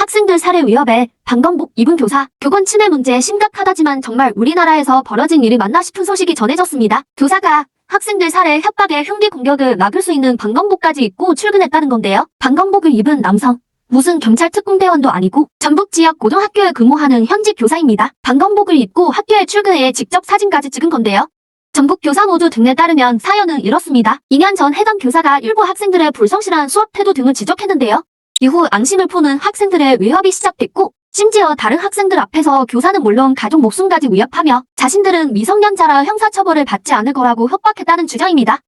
학생들 살해 위협에 방검복 입은 교사, 교권 침해 문제 심각하다지만 정말 우리나라에서 벌어진 일이 맞나 싶은 소식이 전해졌습니다. 교사가 학생들 살해 협박에 흉기 공격을 막을 수 있는 방검복까지 입고 출근했다는 건데요. 방검복을 입은 남성. 무슨 경찰 특공대원도 아니고 전북 지역 고등학교에 근무하는 현직 교사입니다. 방검복을 입고 학교에 출근해 직접 사진까지 찍은 건데요. 전북 교사 모두 등에 따르면 사연은 이렇습니다. 2년 전 해당 교사가 일부 학생들의 불성실한 수업 태도 등을 지적했는데요. 이후 앙심을 푸는 학생들의 위협이 시작됐고 심지어 다른 학생들 앞에서 교사는 물론 가족 목숨까지 위협하며 자신들은 미성년자라 형사처벌을 받지 않을 거라고 협박했다는 주장입니다.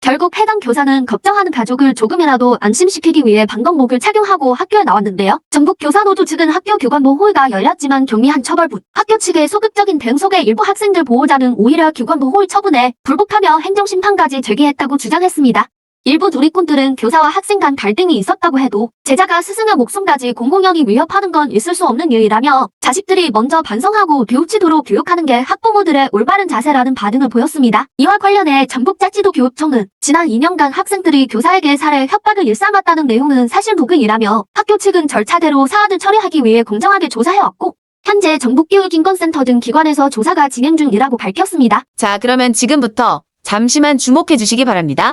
결국 해당 교사는 걱정하는 가족을 조금이라도 안심시키기 위해 방검복을 착용하고 학교에 나왔는데요. 전북 교사노조 측은 학교 교관보 호의가 열렸지만 경미한 처벌부, 학교 측의 소극적인 대응 속에 일부 학생들 보호자는 오히려 교관보 호의 처분에 불복하며 행정심판까지 제기했다고 주장했습니다. 일부 누리꾼들은 교사와 학생 간 갈등이 있었다고 해도 제자가 스승의 목숨까지 공공연히 위협하는 건 있을 수 없는 일이라며 자식들이 먼저 반성하고 배우치도록 교육하는 게 학부모들의 올바른 자세라는 반응을 보였습니다. 이와 관련해 전북 자치도 교육청은 지난 2년간 학생들이 교사에게 살해 협박을 일삼았다는 내용은 사실 무근이라며 학교 측은 절차대로 사안을 처리하기 위해 공정하게 조사해왔고 현재 전북교육인권센터 등 기관에서 조사가 진행 중이라고 밝혔습니다. 자, 그러면 지금부터 잠시만 주목해 주시기 바랍니다.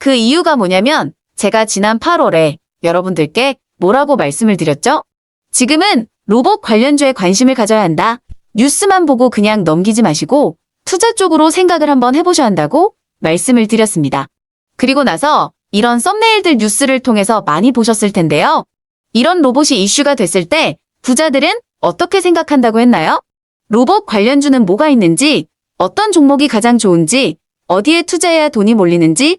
그 이유가 뭐냐면 제가 지난 8월에 여러분들께 뭐라고 말씀을 드렸죠? 지금은 로봇 관련주에 관심을 가져야 한다. 뉴스만 보고 그냥 넘기지 마시고 투자 쪽으로 생각을 한번 해보셔야 한다고 말씀을 드렸습니다. 그리고 나서 이런 썸네일들 뉴스를 통해서 많이 보셨을 텐데요. 이런 로봇이 이슈가 됐을 때 부자들은 어떻게 생각한다고 했나요? 로봇 관련주는 뭐가 있는지, 어떤 종목이 가장 좋은지, 어디에 투자해야 돈이 몰리는지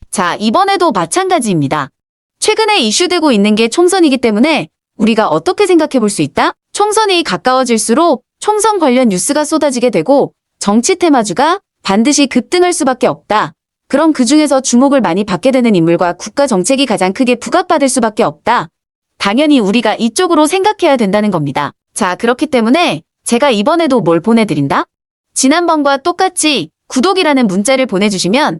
자, 이번에도 마찬가지입니다. 최근에 이슈되고 있는 게 총선이기 때문에 우리가 어떻게 생각해 볼 수 있다? 총선이 가까워질수록 총선 관련 뉴스가 쏟아지게 되고 정치 테마주가 반드시 급등할 수밖에 없다. 그럼 그 중에서 주목을 많이 받게 되는 인물과 국가 정책이 가장 크게 부각받을 수밖에 없다. 당연히 우리가 이쪽으로 생각해야 된다는 겁니다. 자, 그렇기 때문에 제가 이번에도 뭘 보내드린다? 지난번과 똑같이 구독이라는 문자를 보내주시면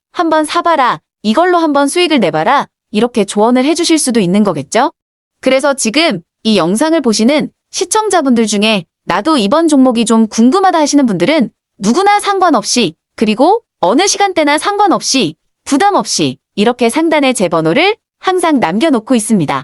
한번 사봐라. 이걸로 한번 수익을 내봐라. 이렇게 조언을 해주실 수도 있는 거겠죠? 그래서 지금 이 영상을 보시는 시청자분들 중에 나도 이번 종목이 좀 궁금하다 하시는 분들은 누구나 상관없이 그리고 어느 시간대나 상관없이 부담 없이 이렇게 상단에 제 번호를 항상 남겨놓고 있습니다.